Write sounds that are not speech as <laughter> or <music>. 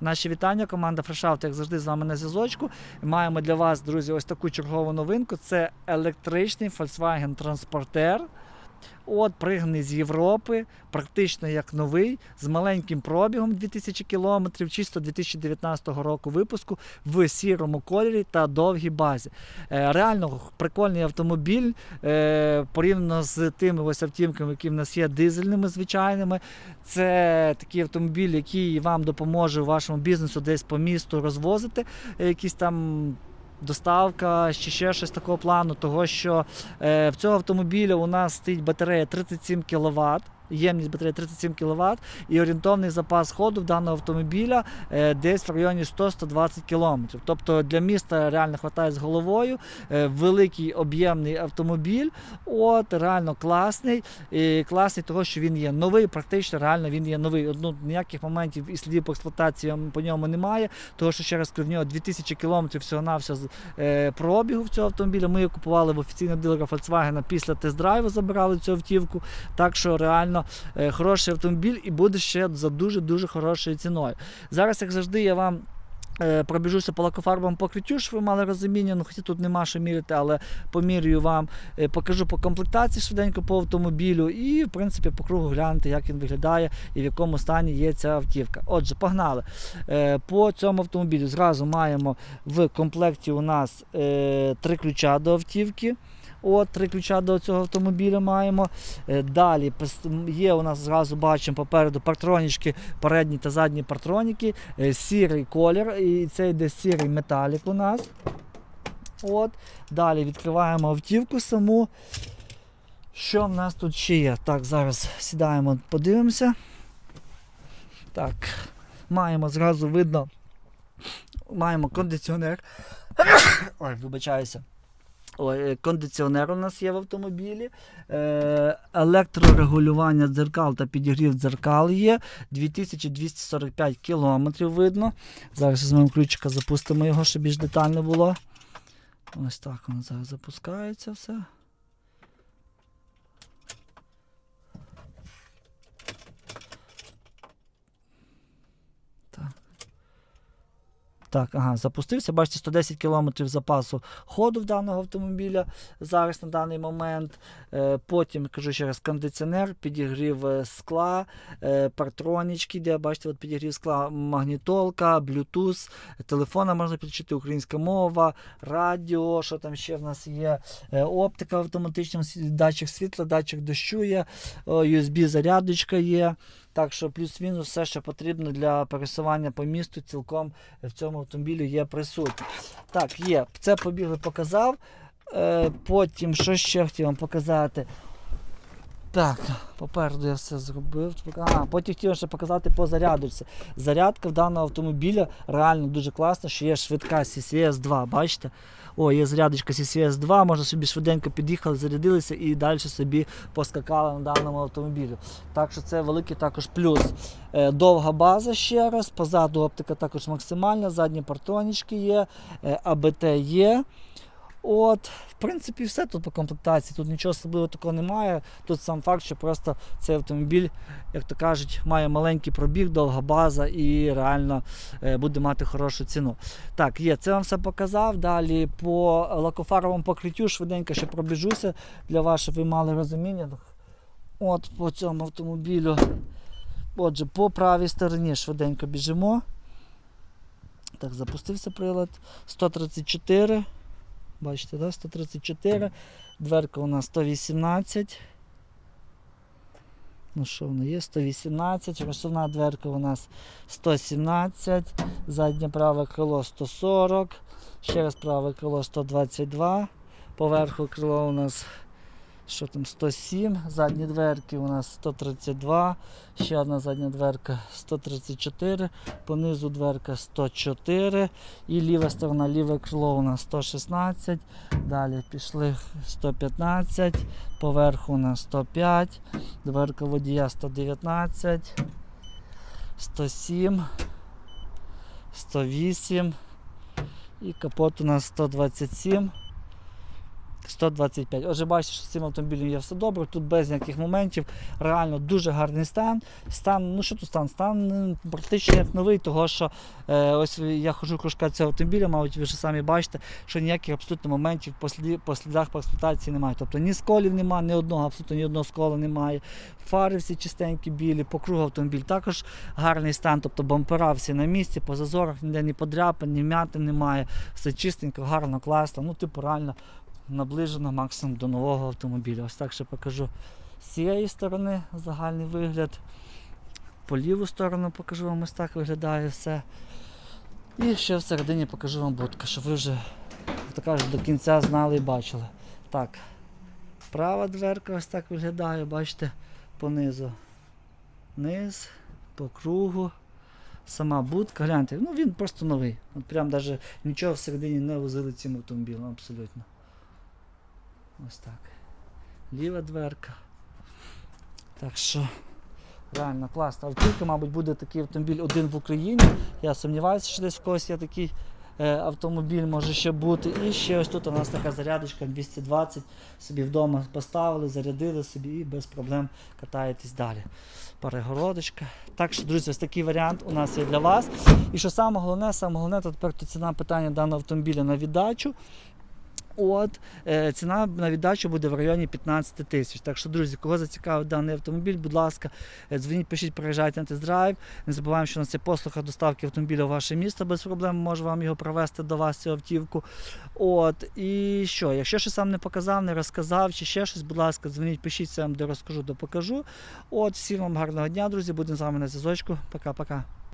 Наші вітання, команда Фрешаут, як завжди, з вами на зв'язочку. Маємо для вас, друзі, ось таку чергову новинку. Це електричний Volkswagen Transporter. От, пригнаний з Європи, практично як новий, з маленьким пробігом 2000 км, чисто 2019 року випуску в сірому кольорі та довгій базі. Е, реально прикольний автомобіль е, порівняно з тими ось автівками, які в нас є дизельними звичайними. Це такий автомобіль, який вам допоможе у вашому бізнесу десь по місту розвозити е, якісь там. Доставка чи ще щось такого плану, того що е, в цього автомобіля у нас стоїть батарея 37 кВт. Ємність батареї 37 кВт і орієнтовний запас ходу в даного автомобіля е, десь в районі 100-120 км. Тобто для міста реально вистачає з головою. Е, великий об'ємний автомобіль. От реально класний. І класний того, що він є новий, практично реально він є новий. Ну, ніяких моментів і слідів по експлуатації по ньому немає. Того, що ще раз в нього 2000 км всього на все е, пробігу в цього автомобіля. Ми купували в офіційного дилера Volkswagen після тест-драйву, забирали цю автівку. Так що реально е, хороший автомобіль і буде ще за дуже-дуже хорошою ціною. Зараз, як завжди, я вам. е, Пробіжуся по лакофарбовому покриттю, щоб ви мали розуміння, ну хоча тут нема що міряти, але помірюю вам, е, покажу по комплектації швиденько по автомобілю і, в принципі, по кругу глянути, як він виглядає і в якому стані є ця автівка. Отже, погнали. По цьому автомобілю зразу маємо в комплекті у нас три ключа до автівки. От, три ключа до цього автомобіля маємо. Е, Далі є у нас зразу бачимо попереду партронічки, передні та задні партроніки, е, сірий колір, і це йде сірий металік у нас. От. Далі відкриваємо автівку саму. Що в нас тут ще є? Так, зараз сідаємо, подивимося. Так, маємо зразу видно. Маємо кондиціонер. <coughs> Ой, вибачаюся. Ой, е, кондиціонер у нас є в автомобілі. Е, електрорегулювання дзеркал та підігрів дзеркал є. 2245 кілометрів видно. Зараз візьмемо ключика, запустимо його, щоб більш детально було. Ось так воно зараз запускається все. Так, ага, запустився. Бачите, 110 км запасу ходу в даного автомобіля зараз на даний момент. Е, потім, кажу ще раз, кондиціонер, підігрів е, скла, е, партронічки, де бачите, от підігрів скла, магнітолка, Bluetooth, телефона можна підключити, українська мова, радіо, що там ще в нас є, оптика в автоматичному датчик світла, датчик дощу є, USB-зарядочка є. Так що плюс-мінус все, що потрібно для пересування по місту, цілком в цьому автомобілі є присутнє. Так, є. Це побігли показав. Е, потім, що ще хотів вам показати. Так, попереду я все зробив. А, потім хотів ще показати по зарядочці. Зарядка в даного автомобіля реально дуже класна, що є швидка CCS 2, бачите? О, є зарядочка CCS 2, можна собі швиденько під'їхали, зарядилися і далі собі поскакали на даному автомобілі. Так що це великий також плюс. Е, довга база ще раз, позаду оптика також максимальна, задні партонічки є, е, АБТ є. От, в принципі, все тут по комплектації. Тут нічого особливого такого немає. Тут сам факт, що просто цей автомобіль, як то кажуть, має маленький пробіг, довга база і реально е, буде мати хорошу ціну. Так, є, це вам все показав. Далі по лакофаровому покриттю швиденько ще пробіжуся для вас, щоб ви мали розуміння. От по цьому автомобілю. Отже, по правій стороні швиденько біжимо. Так, запустився прилад. 134. Бачите, да? 134. Дверка у нас 118. Ну що воно є? 118. Розсувна дверка у нас 117. Заднє праве крило 140. Ще раз праве крило 122. Поверху крило у нас що там 107, задні дверки у нас 132, ще одна задня дверка 134, понизу дверка 104 і ліва сторона, ліве крило у нас 116, далі пішли 115, поверху у нас 105, дверка водія 119, 107, 108 і капот у нас 127. 125. Отже, бачите, що з цим автомобілем є все добре. Тут без ніяких моментів. Реально дуже гарний стан. Стан, ну що тут стан? Стан е, практично як новий, того що е, ось я хожу кружка цього автомобіля, мабуть, ви вже самі бачите, що ніяких абсолютно моментів по, сліді, по слідах по експлуатації немає. Тобто ні сколів немає, ні одного, абсолютно ні одного скола немає. Фари всі чистенькі, білі, по кругу автомобіль також гарний стан, тобто бампера всі на місці, по зазорах ніде ні подряпин, ні м'яти немає. Все чистенько, гарно, класно. Ну, типу, реально наближено максимум до нового автомобіля. Ось так ще покажу з цієї сторони загальний вигляд. По ліву сторону покажу вам ось так виглядає все. І ще всередині покажу вам будку, щоб ви вже то кажуть, до кінця знали і бачили. Так, права дверка ось так виглядає, бачите, понизу. Низ, по кругу. Сама будка, гляньте, ну він просто новий. От прям навіть нічого всередині не возили цим автомобілем, абсолютно. Ось так. Ліва дверка. Так що, реально класно. Автівка, мабуть, буде такий автомобіль один в Україні. Я сумніваюся, що десь в когось є такий е, автомобіль, може ще бути. І ще ось тут у нас така зарядочка 220. Собі вдома поставили, зарядили собі і без проблем катаєтесь далі. Перегородочка. Так що, друзі, ось такий варіант у нас є для вас. І що саме головне, саме головне, то тепер ціна питання даного автомобіля на віддачу. От е, ціна на віддачу буде в районі 15 тисяч. Так що, друзі, кого зацікавив даний автомобіль, будь ласка, е, дзвоніть, пишіть, приїжджайте на тест-драйв. Не забуваємо, що у нас є послуга доставки автомобіля в ваше місто без проблем. Може вам його провести до вас цю автівку. От і що, якщо щось сам не показав, не розказав чи ще щось, будь ласка, дзвоніть, пишіть вам де розкажу, допокажу. От всім вам гарного дня, друзі. Будемо з вами на зв'язочку. Пока-пока.